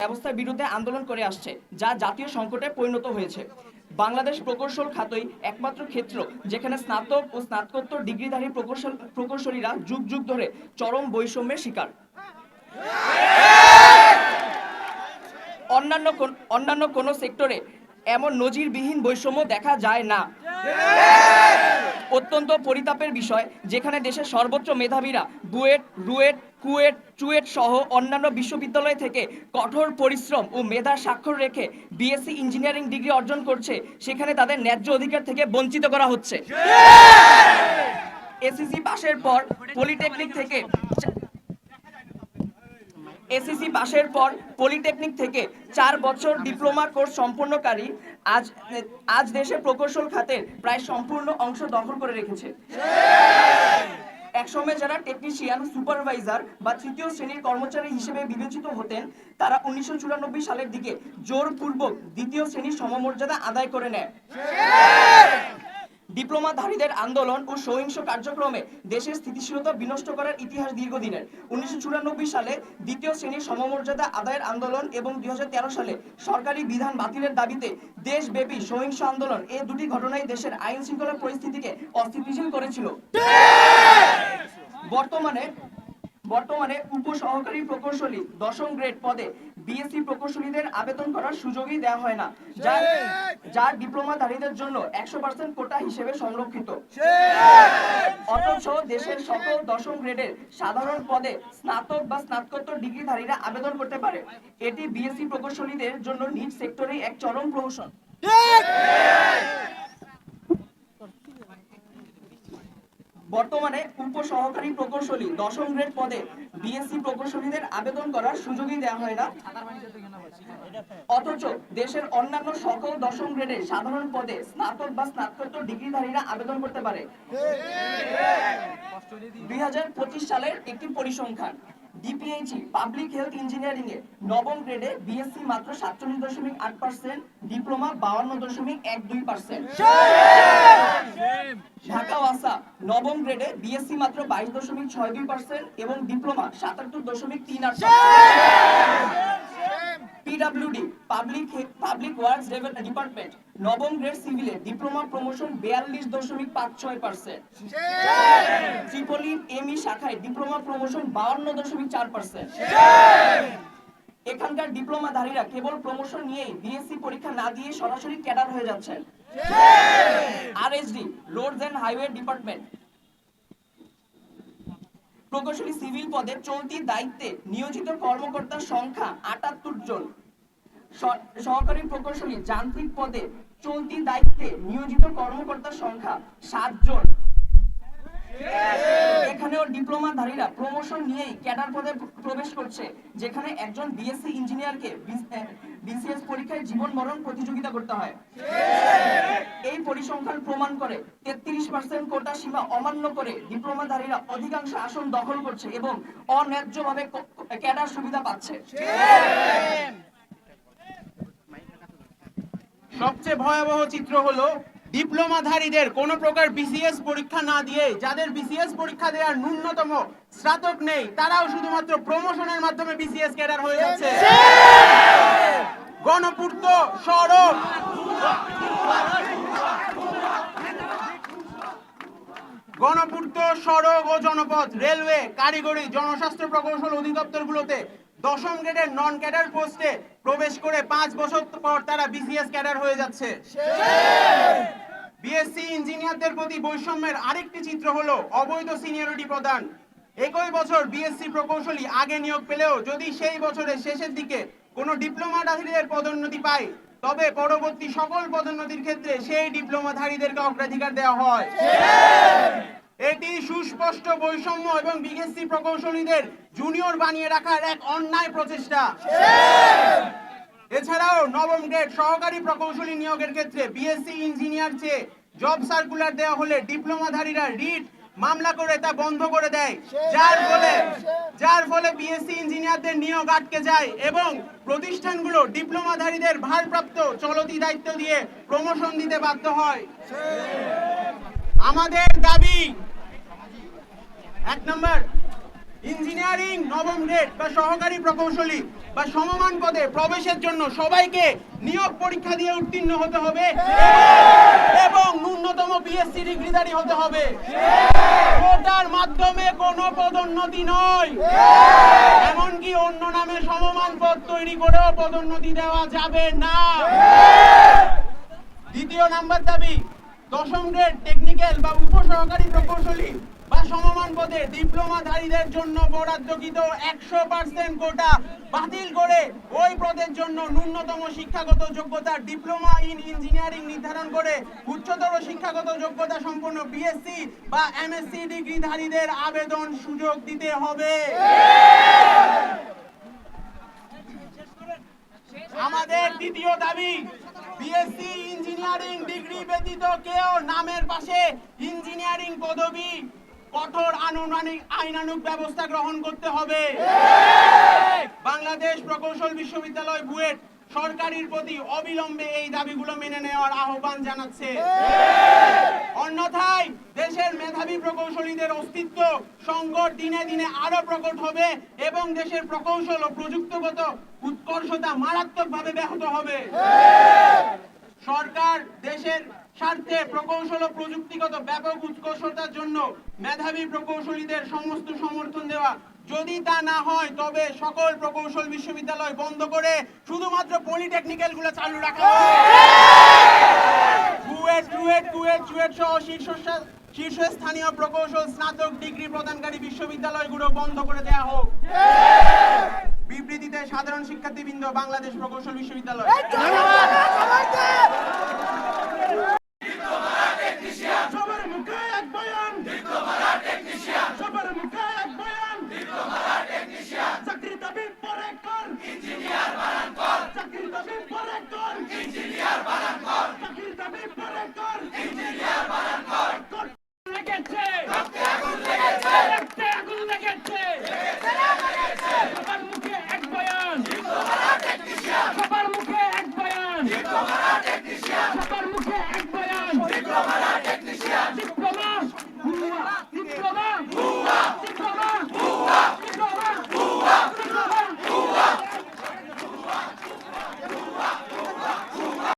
ব্যবস্থার বিরুদ্ধে আন্দোলন করে আসছে, যা জাতীয় সংকটে পরিণত হয়েছে। বাংলাদেশ প্রকৌশল খাতই একমাত্র ক্ষেত্র যেখানে স্নাতক ও স্নাতকোত্তর ডিগ্রিধারী প্রকৌশল, প্রকৌশলীরা যুগ যুগ ধরে চরম বৈষম্যের শিকার। অন্যান্য অন্যান্য কোনো সেক্টরে এমন নজিরবিহীন বৈষম্য দেখা যায় না। অত্যন্ত পরিতাপের বিষয়, যেখানে দেশের সর্বোচ্চ মেধাবীরা বুয়েট, রুয়েট কুয়েট চুয়েট সহ অন্যান্য বিশ্ববিদ্যালয় থেকে কঠোর পরিশ্রম ও মেধার স্বাক্ষর রেখে বিএসসি ইঞ্জিনিয়ারিং ডিগ্রি অর্জন করছে। সেখানে তাদের ন্যায্য অধিকার থেকে বঞ্চিত করা হচ্ছে। এসএসসি পাশের পর পলিটেকনিক থেকে এসএসসি পাশের পর পলিটেকনিক থেকে চার বছর ডিপ্লোমা কোর্স সম্পন্নকারী আজ আজ দেশে প্রকৌশল খাতের প্রায় সম্পূর্ণ অংশ দখল করে রেখেছে। একসময় যারা টেকনিশিয়ান সুপারভাইজার বা তৃতীয় শ্রেণির কর্মচারী হিসেবে বিবেচিত হতেন, তারা উনিশশো চুরানব্বই সালের দিকে জোরপূর্বক দ্বিতীয় শ্রেণির সমমর্যাদা আদায় করে নেয়। ডিপ্লোমাধারীদের আন্দোলন ও সহিংস কার্যক্রমে দেশের স্থিতিশীলতা বিনষ্ট করার ইতিহাস দীর্ঘদিনের। উনিশশো চুরানব্বই সালে দ্বিতীয় শ্রেণির সমমর্যাদা আদায়ের আন্দোলন এবং দু হাজার তেরো সালে সরকারি বিধান বাতিলের দাবিতে দেশব্যাপী সহিংস আন্দোলন এই দুটি ঘটনায় দেশের আইন শৃঙ্খলা পরিস্থিতিকে অস্থিতিশীল করেছিল। বর্তমানে বর্তমানে উপসহকারী প্রকৌশলী দশম গ্রেড পদে বিএসসি প্রকৌশলীদের আবেদন করার সুযোগই দেওয়া হয় না। যার যার ডিপ্লোমাধারীদের জন্য একশো পার্সেন্ট কোটা হিসেবে সংরক্ষিত। অথচ দেশের সকল দশম গ্রেডের সাধারণ পদে স্নাতক বা স্নাতকোত্তর ডিগ্রিধারীরা আবেদন করতে পারে। এটি বিএসসি প্রকৌশলীদের জন্য নিজ সেক্টরে এক চরম প্রহসন। বর্তমানে উপসহকারী প্রকৌশলী দশম গ্রেড পদে বিএসসি প্রকৌশলীদের আবেদন করার সুযোগই দেওয়া হয় না। অথচ দেশের অন্যান্য সকল দশম গ্রেডের সাধারণ পদে স্নাতক বা স্নাতকোত্তর ডিগ্রিধারীরা আবেদন করতে পারে। দুই হাজার পঁচিশ সালের একটি পরিসংখ্যান। ডিপিএইচই পাবলিক হেলথ ইঞ্জিনিয়ারিং এ নবম গ্রেডে বিএসসি মাত্র সাতচল্লিশ দশমিক আট পার্সেন্ট ডিপ্লোমা বাউান্ন দশমিক এক দুই পার্সেন্ট ঢাকা ওয়াসা নবম গ্রেডে বিএসসি মাত্র বাইশ দশমিক ছয় দুই পার্সেন্ট এবং ডিপ্লোমা সাতাত্তর দশমিক তিন আট PWD public public works department নবম গ্রেড সিভিলে ডিপ্লোমা প্রমোশন বিয়াল্লিশ দশমিক পাঁচ ছয় পার্সেন্ট ত্রিপলি এমই শাখায় ডিপ্লোমা প্রমোশন বাউন্ন দশমিক চার পার্সেন্ট এখানকার ডিপ্লোমাধারীরা কেবল প্রমোশন নিয়েই বিএসসি পরীক্ষা না দিয়ে সরাসরি ক্যাডার হয়ে যাচ্ছেন। RSD roads and highway department প্রকৌশলী সিভিল পদে চলতি দায়িত্বে নিয়োজিত কর্মকর্তার সংখ্যা আটাত্তর জন। সহকারী প্রকৌশলী যান্ত্রিক পদে চলতি দায়িত্বে নিয়োজিত কর্মকর্তার সংখ্যা সাত জন। এখানেও ডিপ্লোমাধারীরা প্রমোশন নিয়েই ক্যাডার পদে প্রবেশ করছে, যেখানে একজন বিএসসি ইঞ্জিনিয়ারকে বিসিএস পরীক্ষায় জীবন মরণ প্রতিযোগিতা করতে হয়। পরিসংখ্যান প্রমাণ করে তেত্রিশ পার্সেন্ট কোটা সীমা অমান্য করে ডিপ্লোমাধারীরা অধিকাংশ আসন দখল করছে এবং অন্যায্যভাবে ক্যাডার সুবিধা পাচ্ছে। সবচেয়ে ভয়াবহ চিত্র হলো ডিপ্লোমাধারীদের কোনো প্রকার বিসিএস পরীক্ষা না দিয়ে যাদের বিসিএস পরীক্ষা দেওয়ার ন্যূনতম স্নাতক নেই, তারাও শুধুমাত্র প্রমোশনের মাধ্যমে বিসিএস ক্যাডার হয়ে যাচ্ছে। গণপূর্ত সড়ক। গণপূর্ত সড়ক ও জনপথ, রেলওয়ে, কারিগরি, জনস্বাস্থ্য প্রকৌশল অধিদপ্তরগুলোতে দশম গ্রেডের নন ক্যাডার পোস্টে প্রবেশ করে পাঁচ বছর পর তারা বিসিএস ক্যাডার হয়ে যাচ্ছে। বিএসসি ইঞ্জিনিয়ারদের প্রতি বৈষম্যের আরেকটি চিত্র হলো অবৈধ সিনিয়রিটি প্রদান। একই বছর বিএসসি প্রকৌশলী আগে নিয়োগ পেলেও যদি সেই বছরের শেষের দিকে কোনো ডিপ্লোমাধারীদের পদোন্নতি পায়, তবে পরবর্তী সকল পদোন্নতির ক্ষেত্রে সেই ডিপ্লোমাধারীদেরকে অগ্রাধিকার দেওয়া হয়। এটি সুস্পষ্ট বৈষম্য এবং বিএসসি প্রকৌশলীদের জুনিয়র বানিয়ে রাখার এক অন্যায় প্রচেষ্টা। এছাড়াও নবম গ্রেড সহকারী প্রকৌশলী নিয়োগের ক্ষেত্রে বিএসসি ইঞ্জিনিয়ার চেয়ে জব সার্কুলার দেওয়া হলে ডিপ্লোমাধারীরা রিট মামলা করে তা বন্ধ করে দেয়। যার ফলে যার ফলে বিএসসি ইঞ্জিনিয়ারদের নিয়োগ আটকে যায় এবং প্রতিষ্ঠানগুলো ডিপ্লোমাধারীদের ভারপ্রাপ্ত চলতি দায়িত্ব দিয়ে প্রমোশন দিতে বাধ্য হয়। আমাদের দাবি, এক নম্বর ইঞ্জিনিয়ারিং নবম গ্রেড বা সহকারী প্রকৌশলী বা সমমান পদে প্রবেশের জন্য সবাইকে নিয়োগ পরীক্ষা দিয়ে উত্তীর্ণ হতে হবে এবং ন্যূনতম বিএসসি ডিগ্রিধারী হতে হবে। কোটার মাধ্যমে কোনো পদোন্নতি নয়। এমনকি অন্য নামে সমমান পদ তৈরি করেও পদোন্নতি দেওয়া যাবে না। দ্বিতীয় নাম্বার দাবি, দশম গ্রেড টেকনিক্যাল বা উপসহকারী প্রকৌশলী সমমান পদে ডিপ্লোমাধারীদের জন্য বরাদ্দকৃত একশো পার্সেন্ট কোটা বাতিল করে ওই পদের জন্য ন্যূনতম শিক্ষাগত যোগ্যতা ডিপ্লোমা ইন ইঞ্জিনিয়ারিং নির্ধারণ করে উচ্চতর শিক্ষাগত যোগ্যতা সম্পন্ন বিএসসি বা এমএসসি ডিগ্রিধারীদের আবেদন সুযোগ দিতে হবে। আমাদের দ্বিতীয় দাবি বিএসসি ইঞ্জিনিয়ারিং ডিগ্রি ব্যতীত কেউ নামের পাশে ইঞ্জিনিয়ারিং পদবি কঠোর আনুমানিক আইনানুক ব্যবস্থা গ্রহণ করতে হবে। বাংলাদেশ প্রকৌশল বিশ্ববিদ্যালয় বুয়েট সরকারের প্রতি অবিলম্বে এই দাবিগুলো মেনে নেওয়ার আহ্বান জানাচ্ছে। অন্যথায় দেশের মেধাবী প্রকৌশলীদের অস্তিত্ব সংকট দিনে দিনে আরও প্রকট হবে এবং দেশের প্রকৌশল ও প্রযুক্তিগত উৎকর্ষতা মারাত্মকভাবে ব্যাহত হবে। সরকার দেশের স্বার্থে প্রকৌশল ও প্রযুক্তিগত ব্যাপক উৎকর্ষতার জন্য মেধাবী প্রকৌশলীদের সমস্ত সমর্থন দেওয়া যদি তা না হয়, তবে সকল প্রকৌশল বিশ্ববিদ্যালয় বন্ধ করে শুধুমাত্র পলিটেকনিক্যালগুলো চালু রাখা সহ শীর্ষ শীর্ষস্থানীয় প্রকৌশল স্নাতক ডিগ্রি প্রদানকারী বিশ্ববিদ্যালয়গুলো বন্ধ করে দেয়া হোক। বিবৃতিতে সাধারণ শিক্ষার্থীবৃন্দ, বাংলাদেশ প্রকৌশল বিশ্ববিদ্যালয়।